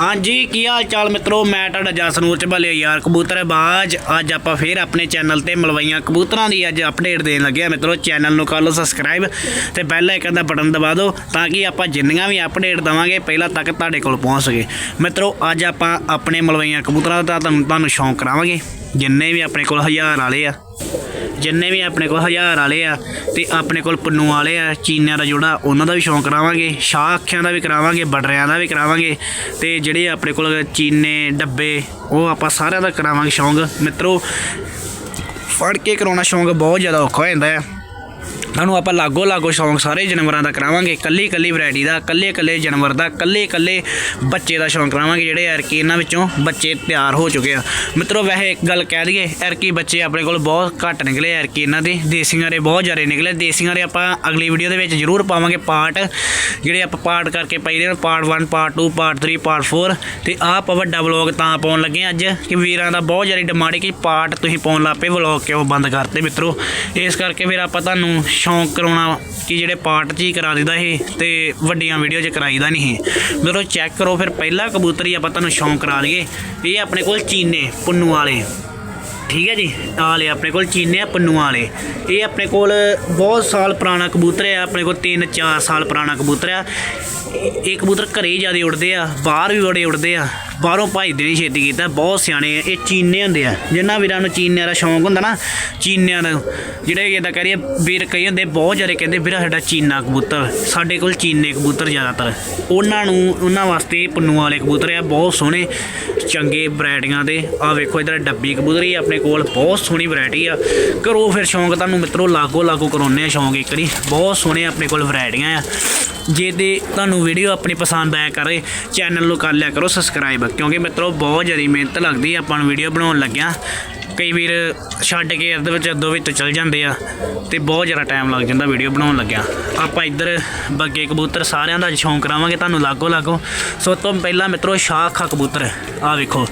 ਹਾਂਜੀ, ਕੀ ਹਾਲ ਚਾਲ ਮਿੱਤਰੋ? ਮੈਂ ਤੁਹਾਡਾ ਜਸਨੂਰ ਚ ਭਲੇ ਯਾਰ ਕਬੂਤਰਬਾਜ਼ ਅੱਜ ਆਪਾਂ ਫੇਰ ਆਪਣੇ ਚੈਨਲ ਤੇ ਮਲਵਈਆਂ ਕਬੂਤਰਾਂ ਦੀ ਅੱਜ ਅਪਡੇਟ ਦੇਣ ਲੱਗਿਆ ਆ ਮਿੱਤਰੋ। ਚੈਨਲ ਨੂੰ ਕਰ ਲਓ ਸਬਸਕ੍ਰਾਈਬ ਤੇ ਬੈਲ ਆਈਕਨ ਦਾ ਬਟਨ ਦਬਾ ਦਿਓ ਤਾਂ ਕਿ ਆਪਾਂ ਜਿੰਨੀਆਂ ਵੀ ਅਪਡੇਟ ਦਵਾਂਗੇ, ਪਹਿਲਾਂ ਤੱਕ ਤੁਹਾਡੇ ਕੋਲ ਪਹੁੰਚ ਸਕੇ। ਮਿੱਤਰੋ, ਅੱਜ ਆਪਾਂ ਆਪਣੇ ਮਲਵਈਆਂ ਕਬੂਤਰਾਂ ਦਾ ਤੁਹਾਨੂੰ ਤੁਹਾਨੂੰ ਸ਼ੌਂਕ ਕਰਾਵਾਂਗੇ। ਜਿੰਨੇ ਵੀ ਆਪਣੇ ਕੋਲ ਹਜ਼ਾਰ ਵਾਲੇ ਆ। ਜਿੰਨੇ ਵੀ ਆਪਣੇ ਕੋਲ ਹਜ਼ਾਰ ਵਾਲੇ ਆ ਤੇ ਆਪਣੇ ਕੋਲ ਪੰਨੂ ਵਾਲੇ ਆ, ਚੀਨਿਆਂ ਦਾ ਜੋੜਾ, ਉਹਨਾਂ ਦਾ ਵੀ ਸ਼ੌਂਕ ਕਰਾਵਾਂਗੇ, ਸ਼ਾਹ ਅੱਖਾਂ ਦਾ ਵੀ ਕਰਾਵਾਂਗੇ, ਬਟਰਿਆਂ ਦਾ ਵੀ ਕਰਾਵਾਂਗੇ ਤੇ ਜਿਹੜੇ ਆਪਣੇ ਕੋਲ ਚੀਨੇ, ਡੱਬੇ, ਉਹ ਆਪਾਂ ਸਾਰਿਆਂ ਦਾ ਕਰਾਵਾਂਗੇ ਸ਼ੌਂਕ। ਮਿੱਤਰੋ, ਫੜ ਕੇ ਕਰਾਉਣਾ ਸ਼ੌਂਕ ਬਹੁਤ ਜ਼ਿਆਦਾ ਔਖਾ ਹੋ ਜਾਂਦਾ ਹੈ ਤੁਹਾਨੂੰ ਆਪਾਂ ਲਾਗੋ ਲਾਗੋ ਸ਼ੌਂਕ ਸਾਰੇ ਜਾਨਵਰਾਂ ਦਾ ਕਰਾਵਾਂਗੇ, ਕੱਲੀ ਕੱਲੀ ਵੈਰਾਈਟੀ ਦਾ, ਕੱਲੇ ਕੱਲੇ ਜਾਨਵਰ ਦਾ, ਕੱਲੇ ਕੱਲੇ ਬੱਚੇ ਦਾ ਸ਼ੌਂਕ ਕਰਾਵਾਂਗੇ ਜਿਹੜੇ ਯਾਰ ਕੀ ਇਹਨਾਂ ਵਿੱਚੋਂ ਬੱਚੇ ਤਿਆਰ ਹੋ ਚੁੱਕੇ ਆ। ਮਿੱਤਰੋ, ਵੈਸੇ ਇੱਕ ਗੱਲ ਕਹਿ ਦਈਏ ਯਾਰ ਕੀ ਬੱਚੇ ਆਪਣੇ ਕੋਲ ਬਹੁਤ ਘੱਟ ਨਿਕਲੇ ਯਾਰ ਕੀ ਇਹਨਾਂ ਦੇ, ਦੇਸੀਆਂ ਦੇ ਬਹੁਤ ਜ਼ਿਆਦਾ ਨਿਕਲੇ ਦੇਸੀਆਂ ਦੇ ਆਪਾਂ ਅਗਲੀ ਵੀਡੀਓ ਦੇ ਵਿੱਚ ਜ਼ਰੂਰ ਪਾਵਾਂਗੇ ਪਾਰਟ ਜਿਹੜੇ ਆਪਾਂ ਪਾਰਟ ਕਰਕੇ ਪਾਈ ਦੇ ਪਾਰਟ 1 ਪਾਰਟ 2 ਪਾਰਟ 3 ਪਾਰਟ 4 ਤੇ ਆਹ ਆਪਾਂ ਵੱਡਾ ਵਲੌਗ ਤਾਂ ਪਾਉਣ ਲੱਗੇ ਅੱਜ, ਕਿ ਵੀਰਾਂ ਦਾ ਬਹੁਤ ਜ਼ਿਆਦਾ ਡਿਮਾਂਡ ਹੈ ਕਿ ਪਾਰਟ ਤੁਸੀਂ ਪਾਉਣ ਲੱਪੇ ਵਲੌਗ ਕਿਉਂ ਬੰਦ ਕਰਤੇ ਮਿੱਤਰੋ। ਇਸ ਕਰਕੇ ਫਿਰ ਆਪਾਂ ਤੁਹਾਨੂੰ ਸ਼ੌਂਕ ਕਰਾਉਣਾ ਕਿ ਜਿਹੜੇ ਪਾਰਟ 'ਚ ਹੀ ਕਰਾ ਦਿੰਦਾ ਇਹ ਤੇ ਵੱਡੀਆਂ ਵੀਡੀਓ 'ਚ ਕਰਾਈਦਾ ਨਹੀਂ ਇਹ। ਮਿੱਤਰੋ ਚੈੱਕ ਕਰੋ ਫਿਰ ਪਹਿਲਾ ਕਬੂਤਰ ਹੀ ਆਪਾਂ ਤੁਹਾਨੂੰ ਸ਼ੌਂਕ ਕਰਾ ਲਈਏ। ਇਹ ਆਪਣੇ ਕੋਲ ਚੀਨੇ, ਪੁੰਨੂ ਵਾਲੇ। ਠੀਕ ਹੈ ਜੀ ਆ ਲੈ ਆਪਣੇ ਕੋਲ ਚੀਨੇ ਆ ਪੰਨੂ ਵਾਲੇ। ਇਹ ਆਪਣੇ ਕੋਲ ਬਹੁਤ ਸਾਲ ਪੁਰਾਣਾ ਕਬੂਤਰ ਹੈ ਆਪਣੇ ਕੋਲ 3-4 ਸਾਲ ਪੁਰਾਣਾ ਕਬੂਤਰ ਆ। ਇਹ ਕਬੂਤਰ ਘਰੇ ਹੀ ਜ਼ਿਆਦਾ ਉੜਦੇ ਆ, ਬਾਹਰ ਵੀ ਬੜੇ ਉੜਦੇ ਆ, ਬਾਹਰੋਂ ਭਜਦੇ ਨਹੀਂ ਛੇਤੀ ਕੀਤਾ, ਬਹੁਤ ਸਿਆਣੇ ਆ, ਇਹ ਚੀਨੇ ਹੁੰਦੇ ਆ। ਜਿਨ੍ਹਾਂ ਵੀਰਾਂ ਨੂੰ ਚੀਨਿਆਂ ਦਾ ਸ਼ੌਂਕ ਹੁੰਦਾ ਨਾ, ਚੀਨਿਆਂ ਦਾ, ਜਿਹੜੇ ਇਹਦਾ ਕਰੀਏ ਵੀਰ ਕਈ ਹੁੰਦੇ, ਬਹੁਤ ਜ਼ਿਆਦਾ ਕਹਿੰਦੇ, ਵੀਰਾ ਸਾਡਾ ਚੀਨਾ ਕਬੂਤਰ, ਸਾਡੇ ਕੋਲ ਚੀਨੇ ਕਬੂਤਰ ਜ਼ਿਆਦਾਤਰ। ਉਹਨਾਂ ਨੂੰ, ਉਹਨਾਂ ਵਾਸਤੇ ਪੰਨੂਆਂ ਵਾਲੇ ਕਬੂਤਰ ਆ, ਬਹੁਤ ਸੋਹਣੇ। ਚੰਗੇ ਵੈਰਾਈਟੀਆਂ ਦੇ। ਆ ਵੇਖੋ ਇਧਰ ਡੱਬੀ ਕਬੂਤਰੀ ਆਪਣੇ ਕੋਲ ਬਹੁਤ ਸੋਹਣੀ ਵੈਰਾਈਟੀ ਆ। ਕਰੋ ਫਿਰ ਸ਼ੌਂਕ ਤੁਹਾਨੂੰ ਮਿੱਤਰੋ, ਲਾਗੋ ਲਾਗੋ ਕਰਾਉਨੇ ਆ ਸ਼ੌਂਕ ਇੱਕ ਵਾਰੀ। ਬਹੁਤ ਸੋਹਣੇ ਆਪਣੇ ਕੋਲ ਵੈਰਾਈਟੀਆਂ ਆ। ਜੇ ਤੇ ਤੁਹਾਨੂੰ ਵੀਡੀਓ ਆਪਣੀ ਪਸੰਦ ਆਇਆ ਕਰੇ, ਚੈਨਲ ਨੂੰ ਕਰ ਲਿਆ ਕਰੋ ਸਬਸਕ੍ਰਾਈਬ ਕਿਉਂਕਿ ਮਿੱਤਰੋ, ਬਹੁਤ ਜ਼ਿਆਦਾ ਮਿਹਨਤ ਲੱਗਦੀ ਆਪਾਂ ਨੂੰ ਵੀਡੀਓ ਬਣਾਉਣ ਲੱਗਿਆ। ਕਈ ਵੀਰ ਛੱਡ ਕੇ ਅੱਧ ਵਿੱਚ ਅੱਧੋ ਵਿੱਚ ਚਲ ਜਾਂਦੇ ਆ ਤੇ ਬਹੁਤ ਜ਼ਿਆਦਾ ਟਾਈਮ ਲੱਗ ਜਾਂਦਾ ਵੀਡੀਓ ਬਣਾਉਣ ਲੱਗਿਆ। ਆਪਾਂ ਇੱਧਰ ਬੱਗੇ ਕਬੂਤਰ ਸਾਰਿਆਂ ਦਾ ਅੱਜ ਸ਼ੌਂਕ ਕਰਾਵਾਂਗੇ, ਤੁਹਾਨੂੰ ਲਾਗੋ ਲਾਗੋ। ਸੋ ਤੋਂ ਪਹਿਲਾਂ ਮਿੱਤਰੋ ਸ਼ਾਖਾ ਕਬੂਤਰ, ਆ ਵੇਖੋ।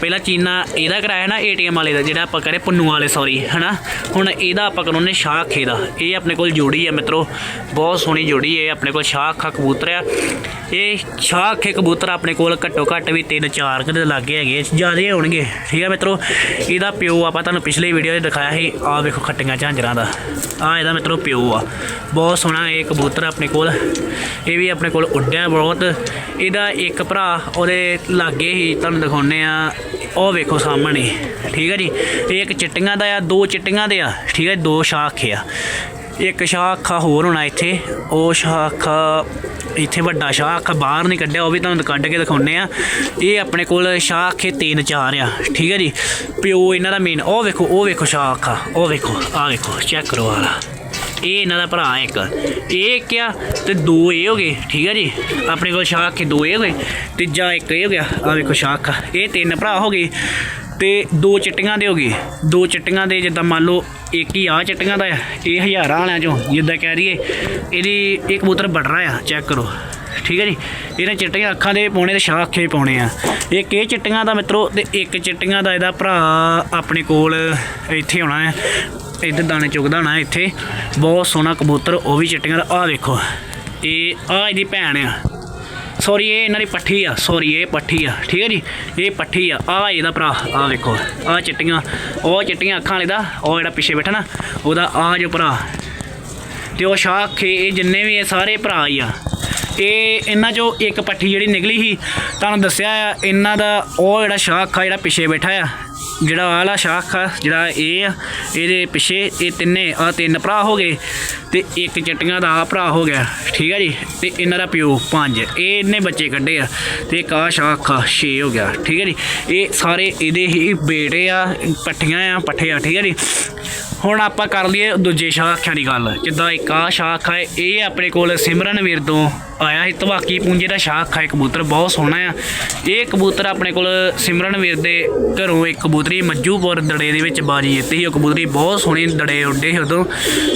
ਪਹਿਲਾਂ ਚੀਨਾ ਇਹਦਾ ਕਰਾਇਆ ਨਾ ਏਟੀਐਮ ਵਾਲੇ ਦਾ, ਜਿਹੜਾ ਆਪਾਂ ਕਰੇ ਪੰਨੂ ਵਾਲੇ ਸੌਰੀ ਹਨਾ? ਹੁਣ ਇਹਦਾ ਆਪਾਂ ਕਰਾਉਨੇ ਸ਼ਾਖੇ ਦਾ ਇਹ ਆਪਣੇ ਕੋਲ ਜੋੜੀ ਆ ਮਿੱਤਰੋ, ਬਹੁਤ ਸੋਹਣੀ ਜੋੜੀ ਹੈ ਆਪਣੇ ਕੋਲ ਸ਼ਾਖਾ ਕਬੂਤਰ ਆ। ਇਹ ਸ਼ਾਖੇ ਕਬੂਤਰ ਆਪਣੇ ਕੋਲ ਘੱਟੋ ਘੱਟ ਵੀ 3-4 ਕਿਤੇ ਲੱਗੇ ਹੈਗੇ ਜ਼ਿਆਦਾ ਹੋਣਗੇ। ਠੀਕ ਆ ਮਿੱਤਰੋ, ਇਹਦਾ ਪਿਓ ਆਪਾਂ ਤੁਹਾਨੂੰ ਪਿਛਲੇ ਵੀਡੀਓ 'ਚ ਦਿਖਾਇਆ ਸੀ। ਆਹ ਵੇਖੋ ਖੱਟੀਆਂ ਝਾਂਜਰਾਂ ਦਾ। ਆ ਇਹਦਾ ਮਿੱਤਰੋ ਪਿਓ ਆ। ਬਹੁਤ ਸੋਹਣਾ ਇਹ ਕਬੂਤਰ ਆਪਣੇ ਕੋਲ। ਇਹ ਵੀ ਆਪਣੇ ਕੋਲ ਉੱਡਿਆ ਬਹੁਤ। ਇਹਦਾ ਇੱਕ ਭਰਾ ਉਹਦੇ ਲਾਗੇ ਹੀ ਤੁਹਾਨੂੰ ਦਿਖਾਉਨੇ ਆ। ਉਹ ਵੇਖੋ ਸਾਹਮਣੇ। ਠੀਕ ਹੈ ਜੀ? ਇਹ ਇੱਕ ਚਿੱਟੀਆਂ ਦਾ ਆ, ਦੋ ਚਿੱਟੀਆਂ ਦੇ ਆ। ਠੀਕ ਹੈ ਦੋ ਸ਼ਾਖੇ ਆ। ਇੱਕ ਸ਼ਾਖਾ ਹੋਰ ਹੋਣਾ ਇੱਥੇ। ਉਹ ਸ਼ਾਖਾ ਇੱਥੇ ਵੱਡਾ ਸ਼ਾਖਾ ਬਾਹਰ ਨਹੀਂ ਕੱਢਿਆ, ਉਹ ਵੀ ਤੁਹਾਨੂੰ ਕੱਢ ਕੇ ਦਿਖਾਉਨੇ ਆ। ਇਹ ਆਪਣੇ ਕੋਲ ਸ਼ਾਖੇ ਤਿੰਨ ਚਾਰ ਆ, ਠੀਕ ਹੈ ਜੀ? ਪਿਓ ਇਹਨਾਂ ਦਾ ਮੇਨ ਉਹ ਵੇਖੋ ਉਹ ਵੇਖੋ ਸ਼ਾਖਾ ਉਹ ਵੇਖੋ, ਆ ਵੇਖੋ ਚੈੱਕ ਕਰੋ ਆਲਾ ਇਹ ਇਹਨਾਂ ਦਾ ਭਰਾ ਇੱਕ। ਇਹ ਕਿਆ ਤੇ ਦੋ ਇਹ ਹੋ ਗਏ, ਠੀਕ ਹੈ ਜੀ? ਆਪਣੇ ਕੋਲ ਸ਼ਾਖੇ ਦੋ ਇਹ ਹੋ ਗਏ, ਤੀਜਾ ਇੱਕ ਇਹ ਹੋ ਗਿਆ ਆ ਵੇਖੋ ਸ਼ਾਖਾ ਇਹ ਤਿੰਨ ਭਰਾ ਹੋ ਗਏ। ਤੇ ਦੋ ਚਿੱਟੀਆਂ ਦੇ ਹੋ ਗਏ। ਦੋ ਚਿੱਟੀਆਂ ਦੇ ਜਿੱਦਾਂ ਮੰਨ ਲਓ ਇੱਕ ਹੀ ਆ ਚਿੱਟੀਆਂ ਦਾ ਆ, ਇਹ ਹਜ਼ਾਰਾਂ ਵਾਲਿਆਂ ਚੋਂ ਜਿੱਦਾਂ ਕਹਿ ਦਈਏ, ਇਹਦੀ ਇੱਕ ਕਬੂਤਰ ਵੱਢ ਰਿਹਾ ਆ, ਚੈੱਕ ਕਰੋ। ਠੀਕ ਹੈ ਜੀ? ਇਹਨੇ ਚਿੱਟੀਆਂ ਅੱਖਾਂ ਦੇ ਪਾਉਣੇ ਤੇ ਸ਼ਾਹ ਅੱਖੇ ਪਾਉਣੇ ਆ। ਇਹ ਇਹ ਚਿੱਟੀਆਂ ਦਾ ਮਿੱਤਰੋ ਤੇ ਇੱਕ ਚਿੱਟੀਆਂ ਦਾ ਇਹਦਾ ਭਰਾ ਆਪਣੇ ਕੋਲ ਇੱਥੇ ਆਉਣਾ ਹੈ। ਇੱਧਰ ਦਾਣੇ ਚੁਗਦਾ ਹੋਣਾ ਇੱਥੇ। ਬਹੁਤ ਸੋਹਣਾ ਕਬੂਤਰ, ਉਹ ਵੀ ਚਿੱਟੀਆਂ ਦਾ। ਆਹ ਵੇਖੋ ਇਹ ਆ ਇਹਦੀ ਭੈਣ ਆ। ਸੌਰੀ, ਇਹ ਇਹਨਾਂ ਦੀ ਪੱਠੀ ਆ। ਸੌਰੀ, ਇਹ ਪੱਠੀ ਆ। ਠੀਕ ਹੈ ਜੀ? ਇਹ ਪੱਠੀ ਆ। ਆ ਇਹਦਾ ਭਰਾ। ਆ ਵੇਖੋ। ਆ ਚਿੱਟੀਆਂ। ਉਹ ਚਿੱਟੀਆਂ ਅੱਖਾਂ ਵਾਲੇ ਦਾ। ਉਹ ਜਿਹੜਾ ਪਿੱਛੇ ਬੈਠਾ ਨਾ, ਉਹਦਾ ਆ ਜੋ ਭਰਾ। ਤੇ ਉਹ ਸ਼ਾਖੇ ਇਹ ਜਿੰਨੇ ਵੀ ਇਹ ਸਾਰੇ ਭਰਾ ਹੀ ਆ। ਇਹ ਇਹਨਾਂ ਚੋਂ ਇੱਕ ਪੱਠੀ ਜਿਹੜੀ ਨਿਕਲੀ ਸੀ, ਤੁਹਾਨੂੰ ਦੱਸਿਆ ਆ, ਇਹਨਾਂ ਦਾ ਉਹ ਜਿਹੜਾ ਸ਼ਾਖ ਆ ਜਿਹੜਾ ਪਿੱਛੇ ਬੈਠਾ ਆ, ਜਿਹੜਾ ਆਲਾ ਸ਼ਾਖਾ ਜਿਹੜਾ ਇਹ ਆ, ਇਹਦੇ ਪਿੱਛੇ ਇਹ ਤਿੰਨੇ ਆ ਤਿੰਨ ਭਰਾ ਹੋ ਗਏ ਤੇ ਇੱਕ ਚਟੀਆਂ ਦਾ ਆ ਭਰਾ ਹੋ ਗਿਆ, ਠੀਕ ਹੈ ਜੀ? ਤੇ ਇਹਨਾਂ ਦਾ ਪਿਓ ਪੰਜ, ਇਹ ਇਹਨੇ ਬੱਚੇ ਕੱਢੇ ਆ, ਤੇ ਇੱਕ ਆ ਸ਼ਾਖਾ ਆ 6 ਹੋ ਗਿਆ, ਠੀਕ ਹੈ ਜੀ? ਇਹ ਸਾਰੇ ਇਹਦੇ ਹੀ ਬੇਟੇ ਆ, ਪੱਠੀਆਂ ਆ, ਪੱਠੇ ਆ, ਠੀਕ ਹੈ ਜੀ? ਹੁਣ ਆਪਾਂ ਕਰ ਲਈਏ ਦੂਜੇ ਸ਼ਾਖਿਆਂ ਦੀ ਗੱਲ, ਜਿੱਦਾਂ ਇੱਕ ਆ ਸ਼ਾਖਾ ਹੈ ਇਹ ਆਪਣੇ ਕੋਲ ਸਿਮਰਨ ਵੀਰ ਤੋਂ ਆਇਆ ਸੀ ਧਵਾਕੀ ਪੁੰਜੇ ਦਾ ਸ਼ਾਖ ਹੈ ਕਬੂਤਰ ਬਹੁਤ ਸੋਹਣਾ ਆ। ਇਹ ਕਬੂਤਰ ਆਪਣੇ ਕੋਲ ਸਿਮਰਨ ਵੀਰ ਦੇ ਘਰੋਂ ਇੱਕ ਕਬੂਤਰੀ ਮੱਜੂਪੁਰ ਦੜੇ ਦੇ ਵਿੱਚ ਬਾਜੀ ਜਿੱਤੀ ਸੀ। ਉਹ ਕਬੂਤਰੀ ਬਹੁਤ ਸੋਹਣੀ ਦੜੇ ਉੱਡੇ ਸੀ ਉਦੋਂ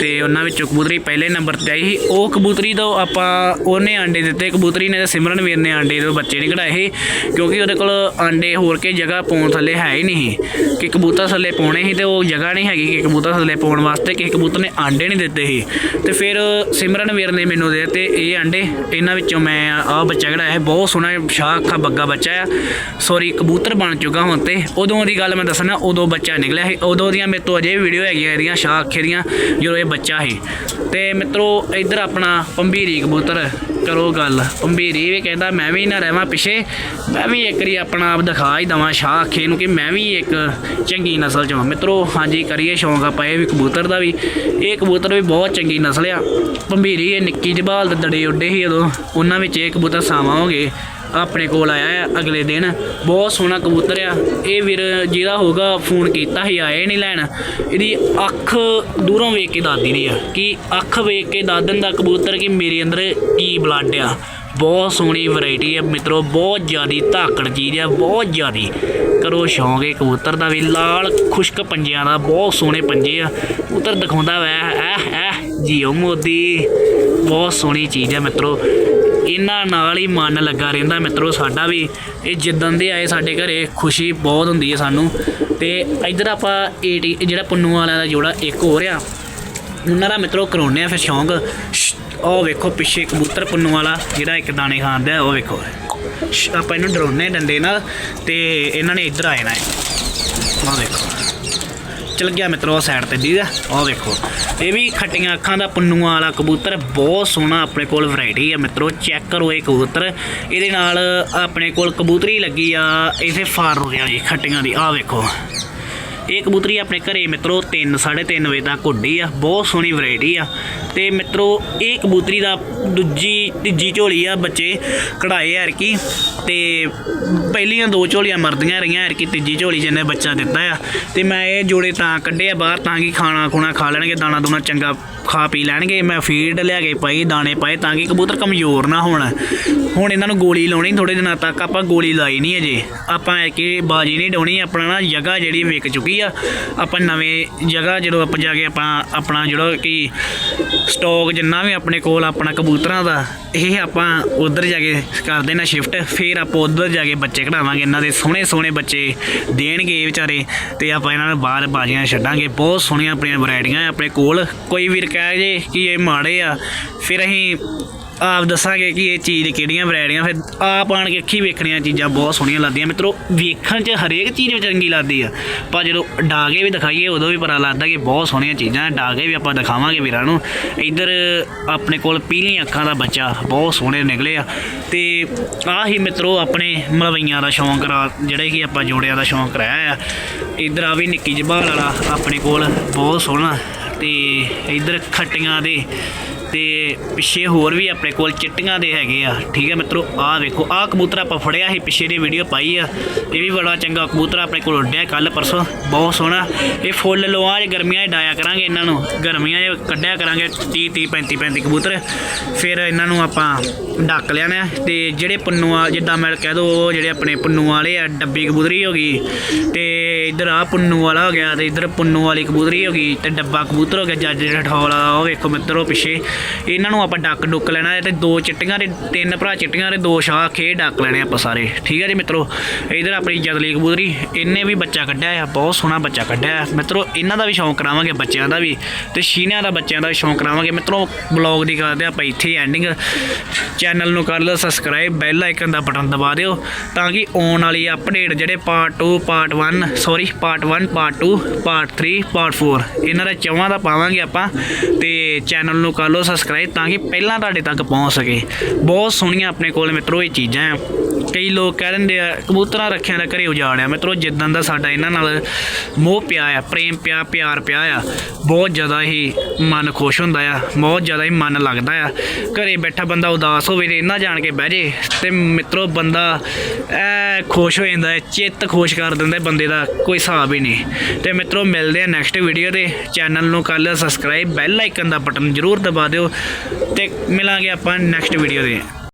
ਤੇ ਉਹਨਾਂ ਵਿੱਚੋਂ ਕਬੂਤਰੀ ਪਹਿਲੇ ਨੰਬਰ ਤੇ ਆਈ ਸੀ। ਉਹ ਕਬੂਤਰੀ ਤੋਂ ਆਪਾਂ ਉਹਨੇ ਆਂਡੇ ਦਿੱਤੇ। ਕਬੂਤਰੀ ਨੇ ਤੇ ਸਿਮਰਨ ਵੀਰ ਨੇ ਆਂਡੇ ਤੋਂ ਬੱਚੇ ਨਹੀਂ ਕਢਾਏ ਸੀ, ਕਿਉਂਕਿ ਉਹਦੇ ਕੋਲ ਆਂਡੇ ਹੋਰ ਕੇ ਜਗ੍ਹਾ ਪਾਉਣ ਥੱਲੇ ਹੈ ਹੀ ਨਹੀਂ ਸੀ। ਕਿ ਕਬੂਤਰ ਥੱਲੇ ਪਾਉਣੇ ਸੀ ਤੇ ਉਹ ਜਗ੍ਹਾ ਨਹੀਂ ਹੈਗੀ ਕਿ ਕਬੂਤਰ ਥੱਲੇ ਪਾਉਣ ਵਾਸਤੇ ਕਿ ਕਬੂਤਰ ਨੇ ਆਂਡੇ ਨਹੀਂ ਦਿੱਤੇ ਸੀ। ਤੇ ਫਿਰ ਸਿਮਰਨ ਵੀਰ ਨੇ ਮੈਨੂੰ ਦੇ ਦਿੱਤੇ ਇਹ ਆਂਡੇ। ਇਹਨਾਂ ਵਿੱਚੋਂ ਮੈਂ ਆਹ ਬੱਚਾ ਜਿਹੜਾ ਹੈ, ਬਹੁਤ ਸੋਹਣਾ ਸ਼ਾਹ ਅੱਖਾਂ ਬੱਗਾ ਬੱਚਾ ਆ। ਸੌਰੀ ਕਬੂਤਰ ਬਣ ਚੁੱਕਾ ਹੁਣ ਤੇ। ਉਦੋਂ ਦੀ ਗੱਲ ਮੈਂ ਦੱਸਣਾ ਉਦੋਂ ਬੱਚਾ ਨਿਕਲਿਆ ਸੀ। ਉਦੋਂ ਦੀਆਂ ਮੇਰੇ ਤੋਂ ਅਜੇ ਵੀ ਵੀਡੀਓ ਹੈਗੀਆਂ ਇਹਦੀਆਂ, ਸ਼ਾਹ ਅੱਖੇ ਦੀਆਂ, ਜਦੋਂ ਇਹ ਬੱਚਾ ਸੀ। ਤੇ ਮਿੱਤਰੋ, ਇੱਧਰ ਆਪਣਾ ਪੰਬੀਰੀ ਕਬੂਤਰ। ਕਰੋ ਗੱਲ। ਪੰਬੀਰੀ ਵੀ ਕਹਿੰਦਾ, ਮੈਂ ਵੀ ਨਾ ਰਹਿਵਾਂ ਪਿੱਛੇ। ਮੈਂ ਵੀ ਇੱਕ ਵਾਰੀ ਆਪਣਾ ਆਪ ਦਿਖਾ ਹੀ ਦਵਾਂ ਸ਼ਾਹ ਅੱਖੇ ਨੂੰ ਕਿ ਮੈਂ ਵੀ ਇੱਕ ਚੰਗੀ ਨਸਲ 'ਚ ਹਾਂ। ਮਿੱਤਰੋ, ਹਾਂਜੀ, ਕਰੀਏ ਸ਼ੌਂਕ ਆਪਾਂ, ਇਹ ਵੀ ਕਬੂਤਰ ਦਾ ਵੀ। ਇਹ ਕਬੂਤਰ ਵੀ ਬਹੁਤ ਚੰਗੀ ਨਸਲ ਆ। ਪੰਬੀਰੀ ਇਹ ਨਿੱਕੀ ਜਬਾਲ ਦੇ ਦੜੇ ਉੱਡੇ ਸੀ ਉਦੋਂ। ਉਹਨਾਂ ਵਿੱਚ ਇਹ ਕਬੂਤਰ ਸਾਵਾਂ ਹੋ ਗਏ। ਆਪਣੇ ਕੋਲ ਆਇਆ ਅਗਲੇ ਦਿਨ। ਬਹੁਤ ਸੋਹਣਾ ਕਬੂਤਰ ਆ। ਇਹ ਵੀਰ ਜਿਹਦਾ ਹੋਗਾ ਫੋਨ ਕੀਤਾ ਸੀ ਆਏ ਨਹੀਂ ਲੈਣ। ਇਹਦੀ ਅੱਖ ਦੂਰੋਂ ਵੇਖ ਕੇ ਦਾਦੀ ਰਹੀ ਆ ਕਿ ਅੱਖ ਵੇਖ ਕੇ ਦੱਸ ਦਾ ਕਬੂਤਰ ਕਿ ਮੇਰੇ ਅੰਦਰ ਕੀ ਬਲੱਡ ਆ। ਬਹੁਤ ਸੋਹਣੀ ਵੈਰਾਈਟੀ ਹੈ ਮਿੱਤਰੋ, ਬਹੁਤ ਜ਼ਿਆਦੀ ਧਾਕੜ ਚੀਜ਼ ਆ, ਬਹੁਤ ਜ਼ਿਆਦੀ। ਕਰੋ ਸ਼ੌਂਕ ਇਹ ਕਬੂਤਰ ਦਾ ਵੀ। ਲਾਲ ਖੁਸ਼ਕ ਪੰਜਿਆਂ ਦਾ, ਬਹੁਤ ਸੋਹਣੇ ਪੰਜੇ ਆ। ਕਬੂਤਰ ਦਿਖਾਉਂਦਾ ਵੈ ਐ ਐ ਜੀਓ ਮੋਦੀ। ਬਹੁਤ ਸੋਹਣੀ ਚੀਜ਼ ਹੈ ਮਿੱਤਰੋ। ਇਹਨਾਂ ਨਾਲ ਹੀ ਮਨ ਲੱਗਾ ਰਹਿੰਦਾ ਮਿੱਤਰੋ ਸਾਡਾ ਵੀ। ਇਹ ਜਿੱਦਣ ਦੇ ਆਏ ਸਾਡੇ ਘਰੇ ਖੁਸ਼ੀ ਬਹੁਤ ਹੁੰਦੀ ਹੈ ਸਾਨੂੰ। ਤੇ ਇੱਧਰ ਆਪਾਂ 80 ਜਿਹੜਾ ਪੁੰਨੂ ਵਾਲਿਆਂ ਦਾ ਜੋੜਾ ਇੱਕ ਹੋਰ ਆ। ਉਹਨਾਂ ਦਾ ਮਿੱਤਰੋ ਕਰਾਉਨੇ ਆ ਫਿਰ ਸ਼ੌਂਕ। ਉਹ ਵੇਖੋ ਪਿੱਛੇ ਕਬੂਤਰ ਪੁੰਨੂ ਵਾਲਾ ਜਿਹੜਾ ਇੱਕ ਦਾਣੇ ਖਾਂਦਾ ਉਹ ਵੇਖੋ। ਸ਼్, ਆਪਾਂ ਇਹਨੂੰ ਡਰਾਉਨੇ ਡੰਡੇ ਨਾਲ ਤੇ ਇਹਨਾਂ ਨੇ ਇੱਧਰ ਆਏ ਨਾ ਹੈ। ਵੇਖੋ। ਚਲ ਗਿਆ ਮਿੱਤਰੋ ਸਾਈਡ ਤੇ ਦੀਦਾ ਉਹ ਵੇਖੋ ਇਹ ਵੀ ਖੱਟੀਆਂ ਅੱਖਾਂ ਦਾ ਪੁੰਨੂਆਂ ਵਾਲਾ ਕਬੂਤਰ, ਬਹੁਤ ਸੋਹਣਾ ਆਪਣੇ ਕੋਲ ਵੈਰਾਈਟੀ ਆ ਮਿੱਤਰੋ। ਚੈੱਕ ਕਰੋ ਇਹ ਕਬੂਤਰ। ਇਹਦੇ ਨਾਲ ਆਪਣੇ ਕੋਲ ਕਬੂਤਰੀ ਲੱਗੀ ਆ ਇਥੇ ਫਾਰ ਹੋ ਗਿਆ ਜੀ ਖੱਟੀਆਂ ਦੀ। ਆਹ ਵੇਖੋ ਇਹ ਕਬੂਤਰੀ ਆਪਣੇ ਘਰੇ ਮਿੱਤਰੋ 3 3:30 ਵਜੇ ਤੱਕ ਉੱਡੀ ਆ, ਬਹੁਤ ਸੋਹਣੀ ਵੈਰਾਈਟੀ ਆ। ਤੇ ਮਿੱਤਰੋ ਇਹ ਕਬੂਤਰੀ ਦਾ ਦੂਜੀ, ਤੀਜੀ ਝੋਲੀ ਆ ਬੱਚੇ ਕਢਾਏ ਯਾਰ ਕੀ ਤੇ ਪਹਿਲੀਆਂ ਦੋ ਝੋਲੀਆਂ ਮਰਦੀਆਂ ਰਹੀਆਂ ਯਾਰ ਕੀ ਤੀਜੀ ਝੋਲੀ ਜਿਹਨੇ ਬੱਚਾ ਦਿੱਤਾ ਆ। ਤੇ ਮੈਂ ਇਹ ਜੋੜੇ ਤਾਂ ਕੱਢੇ ਆ ਬਾਹਰ ਤਾਂ ਕਿ ਖਾਣਾ ਖੁਣਾ ਖਾ ਲੈਣਗੇ, ਦਾਣਾ ਦੂਣਾ ਚੰਗਾ ਖਾ ਪੀ ਲੈਣਗੇ। ਮੈਂ ਫੀਡ ਲਿਆ ਕੇ ਪਾਈ ਦਾਣੇ ਪਾਏ ਤਾਂ ਕਿ ਕਬੂਤਰ ਕਮਜ਼ੋਰ ਨਾ ਹੋਣ। ਹੁਣ ਇਹਨਾਂ ਨੂੰ ਗੋਲੀ ਲਾਉਣੀ ਥੋੜੇ ਦਿਨਾਂ ਤੱਕ, ਆਪਾਂ ਗੋਲੀ ਲਾਈ ਨਹੀਂ ਅਜੇ। ਆਪਾਂ ਇਹ ਕਿ ਬਾਜੀ ਨਹੀਂ ਡਾਉਣੀ, ਆਪਣਾ ਨਾ ਜਗ੍ਹਾ ਜਿਹੜੀ ਵਿਕ ਚੁੱਕੀ ਆ। ਆਪਾਂ ਨਵੇਂ ਜਗ੍ਹਾ ਜਦੋਂ ਆਪਾਂ ਜਾ ਕੇ ਆਪਾਂ ਆਪਣਾ ਜਿਹੜਾ ਕਿ ਸਟਾਕ ਜਿੰਨਾ ਵੀ ਆਪਣੇ ਕੋਲ ਆਪਣਾ ਕਬੂਤਰਾਂ ਦਾ, ਇਹ ਆਪਾਂ ਉਧਰ ਜਾ ਕੇ ਕਰ ਦੇਣਾ ਸ਼ਿਫਟ ਫਿਰ ਆਪਾਂ ਉਧਰ ਜਾ ਕੇ ਬੱਚੇ ਕਢਾਵਾਂਗੇ। ਇਹਨਾਂ ਦੇ ਸੋਹਣੇ ਸੋਹਣੇ ਬੱਚੇ ਦੇਣਗੇ ਵਿਚਾਰੇ ਤੇ ਆਪਾਂ ਇਹਨਾਂ ਨੂੰ ਬਾਹਰ ਬਾਜੀਆਂ ਛੱਡਾਂਗੇ। ਬਹੁਤ ਸੋਹਣੀਆਂ ਆਪਣੀਆਂ ਵੈਰਾਈਟੀਆਂ ਆਪਣੇ ਕੋਲ। ਕੋਈ ਵੀਰ ਕਹਿ ਜੇ ਕਿ ਇਹ ਮਾੜੇ ਆ, ਫਿਰ ਅਸੀਂ ਆਪ ਦੱਸਾਂਗੇ ਕਿ ਇਹ ਚੀਜ਼ ਕਿਹੜੀਆਂ ਵੈਰਾਈਟੀਆਂ, ਫਿਰ ਆਪ ਆਣ ਕੇ ਅੱਖੀ ਵੇਖਣੀਆਂ ਚੀਜ਼ਾਂ ਬਹੁਤ ਸੋਹਣੀਆਂ ਲੱਗਦੀਆਂ। ਮਿੱਤਰੋ, ਵੇਖਣ 'ਚ ਹਰੇਕ ਚੀਜ਼ ਵਿੱਚ ਚੰਗੀ ਲੱਗਦੀ ਆ। ਪਰ ਜਦੋਂ ਡਾਗੇ ਵੀ ਦਿਖਾਈਏ, ਉਦੋਂ ਵੀ ਪਤਾ ਲੱਗਦਾ ਕਿ ਬਹੁਤ ਸੋਹਣੀਆਂ ਚੀਜ਼ਾਂ ਆ। ਡਾਗੇ ਵੀ ਆਪਾਂ ਦਿਖਾਵਾਂਗੇ ਵੀਰਾਂ ਨੂੰ। ਇੱਧਰ ਆਪਣੇ ਕੋਲ ਪੀਲੀਆਂ ਅੱਖਾਂ ਦਾ ਬੱਚਾ ਬਹੁਤ ਸੋਹਣੇ ਨਿਕਲੇ ਆ। ਤੇ ਆਹ ਹੀ ਮਿੱਤਰੋ, ਆਪਣੇ ਮਲਵਈਆਂ ਦਾ ਸ਼ੌਂਕ ਰਾ, ਜਿਹੜੇ ਕਿ ਆਪਾਂ ਜੋੜਿਆਂ ਦਾ ਸ਼ੌਂਕ ਕਰਾਇਆ ਆ। ਇੱਧਰ ਆ ਵੀ ਨਿੱਕੀ ਜਬਾਲ ਵਾਲਾ ਆਪਣੇ ਕੋਲ ਬਹੁਤ ਸੋਹਣਾ। ਤੇ ਇੱਧਰ ਖੱਟੀਆਂ ਦੇ ਤੇ ਪਿੱਛੇ ਹੋਰ ਵੀ ਆਪਣੇ ਕੋਲ ਚਿੱਟੀਆਂ ਦੇ ਹੈਗੇ ਆ। ਠੀਕ ਹੈ ਮਿੱਤਰੋ ਆਹ ਵੇਖੋ ਆਹ ਕਬੂਤਰ ਆਪਾਂ ਫੜਿਆ ਸੀ, ਪਿੱਛੇ ਦੀ ਵੀਡੀਓ ਪਾਈ ਆ। ਇਹ ਵੀ ਬੜਾ ਚੰਗਾ ਕਬੂਤਰ ਆਪਣੇ ਕੋਲ ਉੱਡਿਆ ਕੱਲ ਪਰਸੋਂ, ਬਹੁਤ ਸੋਹਣਾ। ਇਹ ਫੁੱਲ ਲੋਆਂ 'ਚ ਗਰਮੀਆਂ 'ਚ ਡਾਇਆ ਕਰਾਂਗੇ ਇਹਨਾਂ ਨੂੰ, ਗਰਮੀਆਂ 'ਚ ਕੱਢਿਆ ਕਰਾਂਗੇ 30 30 35 35 ਕਬੂਤਰ। ਫਿਰ ਇਹਨਾਂ ਨੂੰ ਆਪਾਂ ਡੱਕ ਲਿਆਣਾ ਤੇ ਜਿਹੜੇ ਪੁੰਨੂ ਆ, ਜਿੱਦਾਂ ਮੈਂ ਕਹਿ ਦੋ, ਉਹ ਜਿਹੜੇ ਆਪਣੇ ਪੁੰਨੂ ਵਾਲੇ ਆ, ਡੱਬੀ ਕਬੂਤਰੀ ਹੋ ਗਈ ਤੇ ਇੱਧਰ ਆ ਪੁੰਨੂ ਵਾਲਾ ਹੋ ਗਿਆ ਤੇ ਇੱਧਰ ਪੁੰਨੂ ਵਾਲੀ ਕਬੂਤਰੀ ਹੋ ਗਈ ਤੇ ਡੱਬਾ ਕਬੂਤਰ ਹੋ ਗਿਆ, ਜੱਜ ਠਠੌਲ ਵਾਲਾ ਉਹ ਵੇਖੋ ਮਿੱਤਰੋ ਪਿੱਛੇ। ਇਹਨਾਂ ਨੂੰ ਆਪਾਂ ਡੱਕ ਡੁੱਕ ਲੈਣਾ ਹੈ ਤੇ ਦੋ ਚਿੱਟੀਆਂ ਦੇ ਤਿੰਨ ਭਰਾ ਚਿੱਟੀਆਂ ਦੇ ਦੋ ਸ਼ਾਹ ਖੇ ਡੱਕ ਲੈਣੇ ਆਪਾਂ ਸਾਰੇ। ਠੀਕ ਹੈ ਜੀ ਮਿੱਤਰੋ? ਇੱਧਰ ਆਪਣੀ ਜਦਲੀ ਕਬੂਤਰੀ, ਇਹਨੇ ਵੀ ਬੱਚਾ ਕੱਢਿਆ ਆ, ਬਹੁਤ ਸੋਹਣਾ ਬੱਚਾ ਕੱਢਿਆ ਆ। ਮਿੱਤਰੋ, ਇਹਨਾਂ ਦਾ ਵੀ ਸ਼ੌਂਕ ਕਰਾਵਾਂਗੇ, ਬੱਚਿਆਂ ਦਾ ਵੀ ਤੇ ਸ਼ੀਨਿਆਂ ਦਾ ਬੱਚਿਆਂ ਦਾ ਵੀ ਸ਼ੌਂਕ ਕਰਾਵਾਂਗੇ। ਮਿੱਤਰੋ ਬਲੌਗ ਦੀ ਕਰਦੇ ਆਪਾਂ ਇੱਥੇ ਐਂਡਿੰਗ ਚੈਨਲ ਨੂੰ ਕਰ ਲਓ ਸਬਸਕ੍ਰਾਈਬ ਬੈਲ ਆਈਕਨ ਦਾ ਬਟਨ ਦਬਾ ਦਿਓ ਤਾਂ ਕਿ ਆਉਣ ਵਾਲੀ ਅਪਡੇਟ ਜਿਹੜੇ part 2 part 1 sorry part 1 part 2 part 3 part 4 ਇਹਨਾਂ ਦਾ ਚੌਵਾਂ ਦਾ ਪਾਵਾਂਗੇ ਆਪਾਂ ਤੇ ਚੈਨਲ ਨੂੰ ਕਰ ਲਓ ਸਬਸਕ੍ਰਾਈਬ ਤਾਂ ਕਿ ਪਹਿਲਾਂ ਤੁਹਾਡੇ ਤੱਕ ਪਹੁੰਚ ਸਕੇ। ਬਹੁਤ ਸੋਹਣੀਆਂ ਆਪਣੇ ਕੋਲ ਮਿੱਤਰੋ ਇਹ ਚੀਜ਼ਾਂ। ਆ ਕਈ ਲੋਕ ਕਹਿ ਦਿੰਦੇ ਆ, ਕਬੂਤਰਾਂ ਰੱਖਿਆਂ ਦਾ ਘਰੇ ਉਜਾੜਿਆ ਮਿੱਤਰੋ ਜਿੱਦਾਂ ਦਾ ਸਾਡਾ ਇਹਨਾਂ ਨਾਲ ਮੋਹ ਪਿਆ ਆ, ਪ੍ਰੇਮ ਪਿਆ, ਪਿਆਰ ਪਿਆ ਆ, ਬਹੁਤ ਜ਼ਿਆਦਾ ਹੀ ਮਨ ਖੁਸ਼ ਹੁੰਦਾ ਆ, ਬਹੁਤ ਜ਼ਿਆਦਾ ਹੀ ਮਨ ਲੱਗਦਾ ਆ। ਘਰੇ ਬੈਠਾ ਬੰਦਾ ਉਦਾਸ ਹੋਵੇ ਤੇ ਇਹਨਾਂ ਜਾਣ ਕੇ ਬਹਿ ਜੇ ਤੇ ਮਿੱਤਰੋ, ਬੰਦਾ ਐ ਖੁਸ਼ ਹੋ ਜਾਂਦਾ ਹੈ ਚਿੱਤ ਖੁਸ਼ ਕਰ ਦਿੰਦਾ ਬੰਦੇ ਦਾ, ਕੋਈ ਹਿਸਾਬ ਹੀ ਨਹੀਂ। ਤੇ ਮਿੱਤਰੋ, ਮਿਲਦੇ ਆ ਨੈਕਸਟ ਵੀਡੀਓ ਤੇ। ਚੈਨਲ ਨੂੰ ਕਰ ਸਬਸਕ੍ਰਾਈਬ ਬੈਲ ਆਈਕਨ ਦਾ ਬਟਨ ਜ਼ਰੂਰ ਦਬਾ ਦਿਓ ਤੇ ਮਿਲਾਂਗੇ ਆਪਾਂ ਨੈਕਸਟ ਵੀਡੀਓ 'ਤੇ।